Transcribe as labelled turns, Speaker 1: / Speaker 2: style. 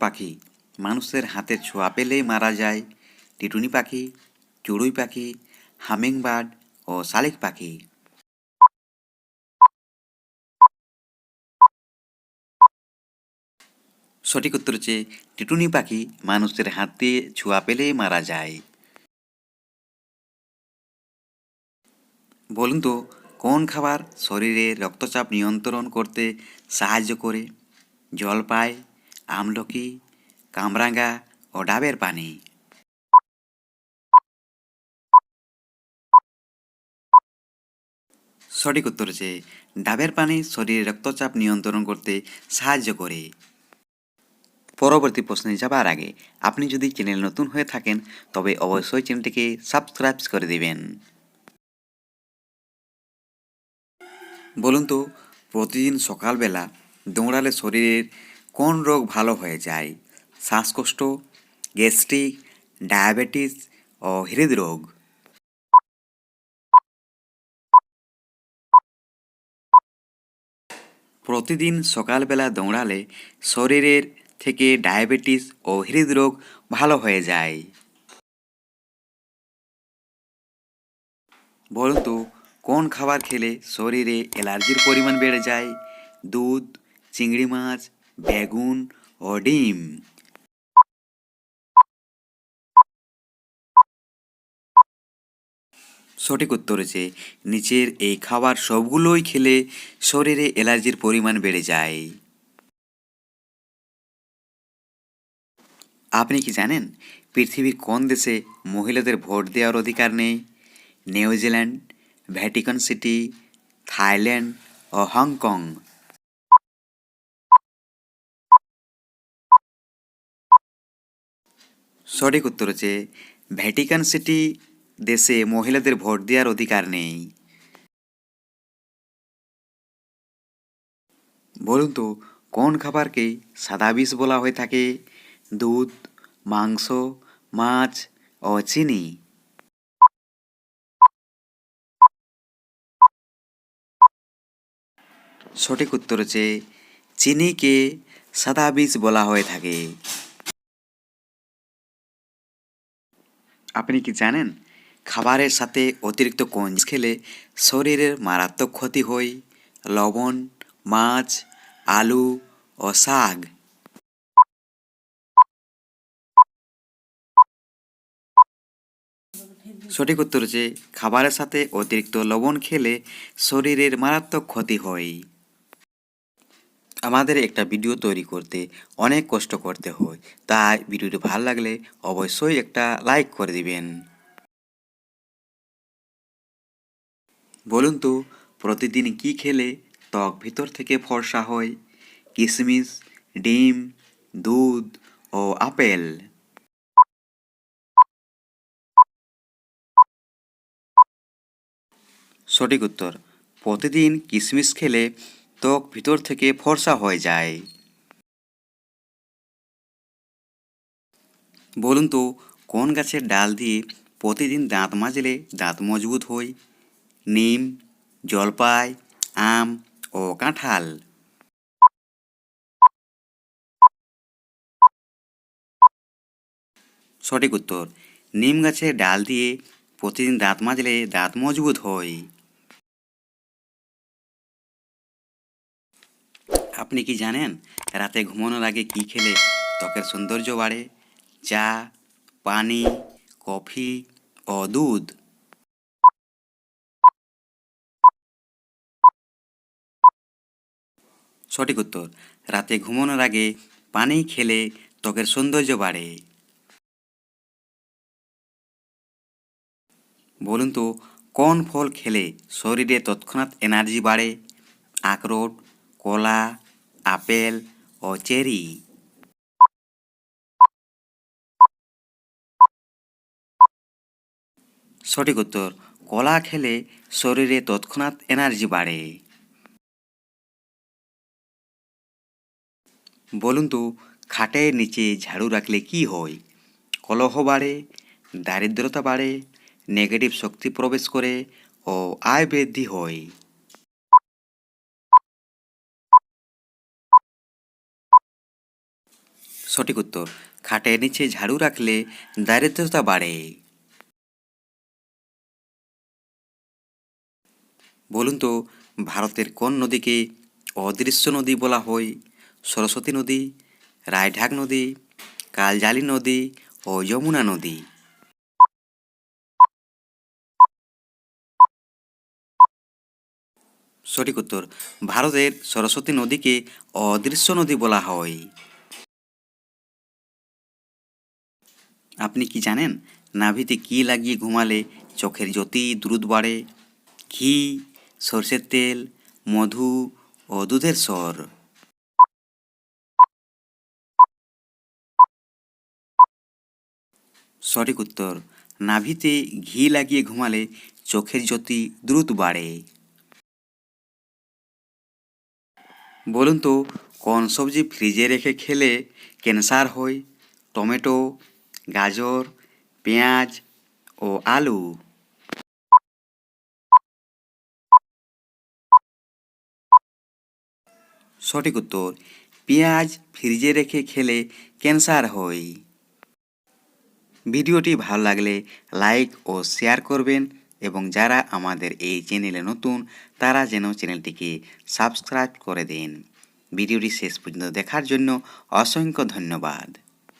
Speaker 1: পাখি। মানুষের ছোঁয়া পেলেই মারা যায় টিটুনি পাখি, চড়ুই পাখি, হামিংবার্ড ও শালিক পাখি। সঠিক উত্তর হচ্ছে টিটুনি পাখি। মানুষের হাত ছোঁয়া পেলেই মারা যায়। বলুন তো, কোন খাবার শরীরে রক্তচাপ নিয়ন্ত্রণ করতে সাহায্য করে? জলপাই আমলকি, কামরাঙ্গা ও ডাবের পানি। সঠিক উত্তর হচ্ছে, ডাবের পানি শরীরে রক্তচাপ নিয়ন্ত্রণ করতে সাহায্য করে। পরবর্তী প্রশ্নে যাবার আগে, আপনি যদি চ্যানেল নতুন হয়ে থাকেন, তবে অবশ্যই চ্যানেলটিকে সাবস্ক্রাইব করে দিবেন। বলুন তো, প্রতিদিন সকালবেলা দৌড়ালে শরীরের কোন রোগ ভালো হয়ে যায়? শ্বাসকষ্ট, গ্যাস্ট্রিক, ডায়াবেটিস ও হৃদরোগ। প্রতিদিন সকালবেলা দৌড়ালে শরীরের থেকে ডায়াবেটিস ও হৃদরোগ ভালো হয়ে যায়। বলুন তো, কোন খাবার খেলে শরীরে অ্যালার্জির পরিমাণ বেড়ে যায়? দুধ, চিংড়ি মাছ বেগুন ও ডিম। সঠিক উত্তর হচ্ছে, নিচের এই খাবার সবগুলোই খেলে শরীরে অ্যালার্জির পরিমাণ বেড়ে যায়। আপনি কি জানেন, পৃথিবীর কোন দেশে মহিলাদের ভোট দেওয়ার অধিকার নেই? New Zealand, Vatican City, Thailand ও হংকং। সঠিক উত্তর হচ্ছে ভ্যাটিকান সিটি দেশে মহিলাদের ভোট দেওয়ার অধিকার নেই। বলুন তো, কোন খাবারকে সাদা বিষ বলা হয়ে থাকে? দুধ, মাংস, মাছ ও চিনি। সঠিক উত্তর হচ্ছে, চিনিকে সাদা বিষ বলা হয়ে থাকে। আপনি কি জানেন? খাবারের সাথে অতিরিক্ত কোন খেলে শরীরের মারাত্মক ক্ষতি হয়। লবণ, মাছ, আলু ও শাক। সঠিক উত্তর হচ্ছে, খাবারের সাথে অতিরিক্ত লবণ খেলে শরীরের মারাত্মক ক্ষতি হয়। আমাদের একটা ভিডিও তৈরি করতে অনেক কষ্ট করতে হয়। তাই ভিডিওটি ভালো লাগলে অবশ্যই একটা লাইক করে দিবেন। বলুন তো, প্রতিদিন কি খেলে ত্বক ভিতর থেকে ফর্সা হয়? কিশমিশ ডিম, দুধ ও আপেল? সঠিক উত্তর, প্রতিদিন কিশমিশ খেলে ত্বক ভিতর থেকে ফর্সা হয়ে যায়। বলুন তো, কোন গাছের ডাল দিয়ে প্রতিদিন দাঁত মাজলে দাঁত মজবুত হয়? নিম, জলপাই, আম ও কাঁঠাল। সঠিক উত্তর, নিম গাছের ডাল দিয়ে প্রতিদিন দাঁত মাজলে দাঁত মজবুত হয়। আপনি কি জানেন রাতে ঘুমানোর আগে কি খেলে ত্বকের সৌন্দর্য বাড়ে? চা, পানি, কফি ও দুধ? সঠিক উত্তর, রাতে ঘুমানোর আগে পানি খেলে ত্বকের সৌন্দর্য বাড়ে। বলুন তো, কোন ফল খেলে শরীরে তৎক্ষণাৎ এনার্জি বাড়ে? আখরোট, কলা আপেল ও চেরি সঠিক উত্তর, কলা খেলে শরীরে তৎক্ষণাৎ এনার্জি বাড়ে। বলুন তো, খাটের নিচে ঝাড়ু রাখলে কি হয়? কলহ বাড়ে, দারিদ্রতা বাড়ে নেগেটিভ শক্তি প্রবেশ করে ও আয় বৃদ্ধি হয়। সঠিক উত্তর, খাটের নিচে ঝাড়ু রাখলে দারিদ্রতা বাড়ে। বলুন তো, ভারতের কোন নদীকে অদৃশ্য নদী বলা হয়? সরস্বতী নদী, রায়ঢাক নদী, কালজালি নদী ও যমুনা নদী। সঠিক উত্তর, ভারতের সরস্বতী নদীকে অদৃশ্য নদী বলা হয়। আপনি কি জানেন? নাভিতে কি লাগিয়ে ঘুমালে চোখের জ্যোতি দ্রুত বাড়ে? ঘি, সর্ষের তেল, মধু ও দুধের স্বর। সঠিক উত্তর, নাভিতে ঘি লাগিয়ে ঘুমালে চোখের জ্যোতি দ্রুত বাড়ে। বলুন তো, কোন সবজি ফ্রিজে রেখে খেলে ক্যান্সার হয়? টমেটো গাজর, পেঁয়াজ ও আলু। সঠিক উত্তর, পেঁয়াজ ফ্রিজে রেখে খেলে ক্যান্সার হয়। ভিডিওটি ভালো লাগলে লাইক ও শেয়ার করবেন এবং যারা আমাদের এই চ্যানেলে নতুন, তারা যেন চ্যানেলটিকে সাবস্ক্রাইব করে দিন। ভিডিওটি শেষ পর্যন্ত দেখার জন্য অসংখ্য ধন্যবাদ।